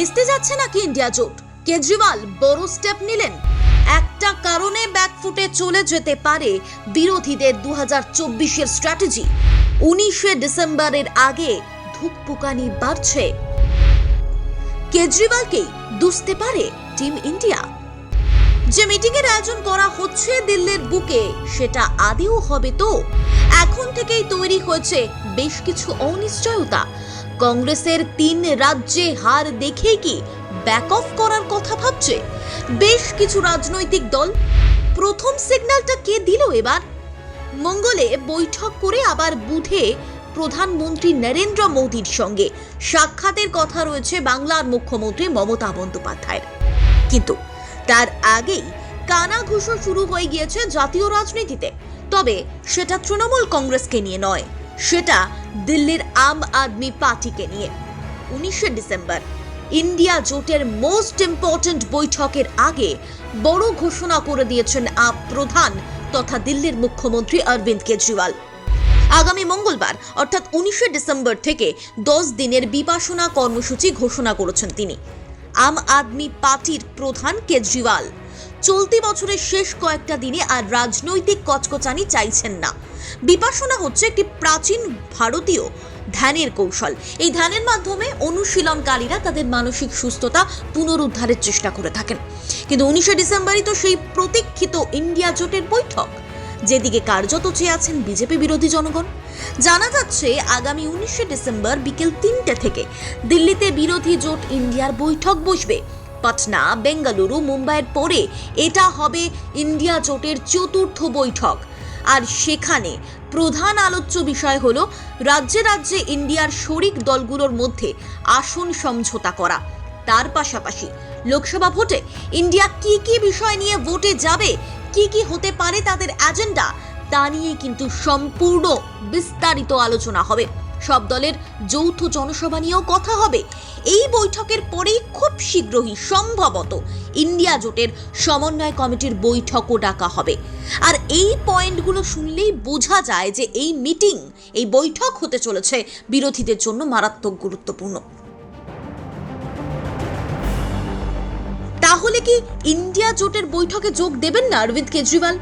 ভেস্তে যাচ্ছে নাকি ইন্ডিয়া জোট? কেজরিওয়াল বড় স্টেপ নিলেন। একটা কারণে ব্যাকফুটে চলে যেতে পারে বিরোধীদের দু হাজার চব্বিশের স্ট্র্যাটেজি উনিশে ডিসেম্বরের আগে ধুকপুকানি বাড়ছে। কেজরিওয়ালকেই দুষতে পারে টিম ইন্ডিয়া। যে মিটিং এর আয়োজন করা হচ্ছে দিল্লির বুকে, সেটা আদেও হবে তো? এখন থেকেই তৈরি হয়েছে বেশ কিছু অনিশ্চয়তা। কংগ্রেসের তিন রাজ্যে হার দেখেই কি ব্যাক অফ করার কথা ভাবছে? বেশ কিছু রাজনৈতিক দল। প্রথম সিগন্যালটা কে দিল এবার? মঙ্গলে বৈঠক করে আবার বুধে প্রধানমন্ত্রী নরেন্দ্র মোদীর সঙ্গে। সাক্ষাতের কথা রয়েছে বাংলার মুখ্যমন্ত্রী মমতা বন্দ্যোপাধ্যায়ের। কিন্তু তার আগেই কানাঘুষো শুরু হয়ে গিয়েছে জাতীয় রাজনীতিতে। তবে সেটা তৃণমূল কংগ্রেসকে নিয়ে নয়, সেটা দিল্লির আম আদমি পার্টিকে নিয়ে। উনিশে ডিসেম্বর, ইন্ডিয়া জোটের মোস্ট ইম্পর্ট্যান্ট বৈঠকের আগে বড় ঘোষণা করে দিয়েছেন আপ প্রধান তথা দিল্লির মুখ্যমন্ত্রী অরবিন্দ কেজরিওয়াল। আগামী মঙ্গলবার, অর্থাৎ উনিশে ডিসেম্বর থেকে দশ দিনের বিপাসনা কর্মসূচি ঘোষণা করেছেন তিনি। আম আদমি পার্টির প্রধান কেজরিওয়াল চলতি বছরের শেষ কয়েকটা দিনে আর রাজনৈতিক কচকচানি চাইছেন না। বিপাসনা হচ্ছে একটি প্রাচীন ভারতীয় ধ্যানের কৌশল। এই ধ্যানের মাধ্যমে অনুশীলনকারীরা তাদের মানসিক সুস্থতা পুনরুদ্ধারের চেষ্টা করে থাকেন। কিন্তু উনিশে ডিসেম্বরই তো সেই প্রতীক্ষিত ইন্ডিয়া জোটের বৈঠক, যেদিকে কার্যত চেয়ে আছেন বিজেপি বিরোধী জনগণ। জানা যাচ্ছে, আগামী উনিশে ডিসেম্বর বিকেল তিনটে থেকে দিল্লিতে বিরোধী জোট ইন্ডিয়ার বৈঠক বসবে। পাটনা, বেঙ্গালুরু, মুম্বাইয়ের পরে এটা হবে ইন্ডিয়া জোটের চতুর্থ বৈঠক। আর সেখানে প্রধান আলোচ্য বিষয় হল রাজ্যে রাজ্যে ইন্ডিয়ার শরিক দলগুলোর মধ্যে আসন সমঝোতা করা। তার পাশাপাশি লোকসভা ভোটে ইন্ডিয়া কি কি বিষয় নিয়ে ভোটে যাবে, কি কি হতে পারে তাদের এজেন্ডা তা নিয়ে কিন্তু সম্পূর্ণ বিস্তারিত আলোচনা হবে। সব দলের যৌথ জনসভা নিয়েও কথা হবে। এই বৈঠকের পরেই খুব শীঘ্রই সম্ভবত ইন্ডিয়া জোটের সমন্বয় কমিটির বৈঠকও ডাকা হবে। আর এই পয়েন্টগুলো শুনলেই বোঝা যায় যে এই মিটিং, এই বৈঠক হতে চলেছে বিরোধীদের জন্য মারাত্মক গুরুত্বপূর্ণ। তাহলে কি ইন্ডিয়া জোটের বৈঠকে যোগ দেবেন না অরবিন্দ কেজরিওয়াল?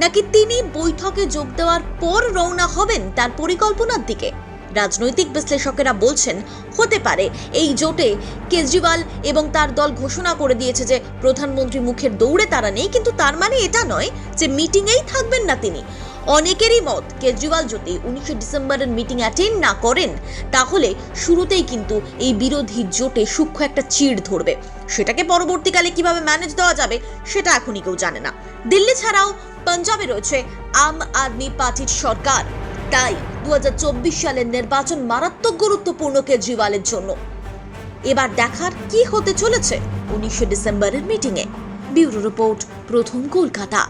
নাকি তিনি বৈঠকে যোগ দেওয়ার পর রওনা হবেন তার পরিকল্পনার দিকে? রাজনৈতিক বিশ্লেষকেরা বলছেন, হতে পারে এই জোটে কেজরিওয়াল এবং তার দল ঘোষণা করে দিয়েছে যে প্রধানমন্ত্রী মুখের দৌড়ে তারা নেই, কিন্তু তার মানে এটা নয় যে মিটিংয়েই থাকবেন না তিনি। অনেকেরই মত, কেজরিওয়াল যদি উনিশে ডিসেম্বরের মিটিং অ্যাটেন্ড না করেন, তাহলে শুরুতেই কিন্তু এই বিরোধী জোটে সূক্ষ্ম একটা চিড় ধরবে। সেটাকে পরবর্তীকালে কীভাবে ম্যানেজ দেওয়া যাবে, সেটা এখনই কেউ জানে না। দিল্লি ছাড়াও পাঞ্জাবে রয়েছে আম আদমি পার্টির সরকার। তাই দু হাজার চব্বিশ সালের নির্বাচন মারাত্মক গুরুত্বপূর্ণ কেজরিওয়ালের জন্য। এবার দেখার কি হতে চলেছে উনিশে ডিসেম্বরের মিটিংয়ে ব্যুরো রিপোর্ট, প্রথম কলকাতা।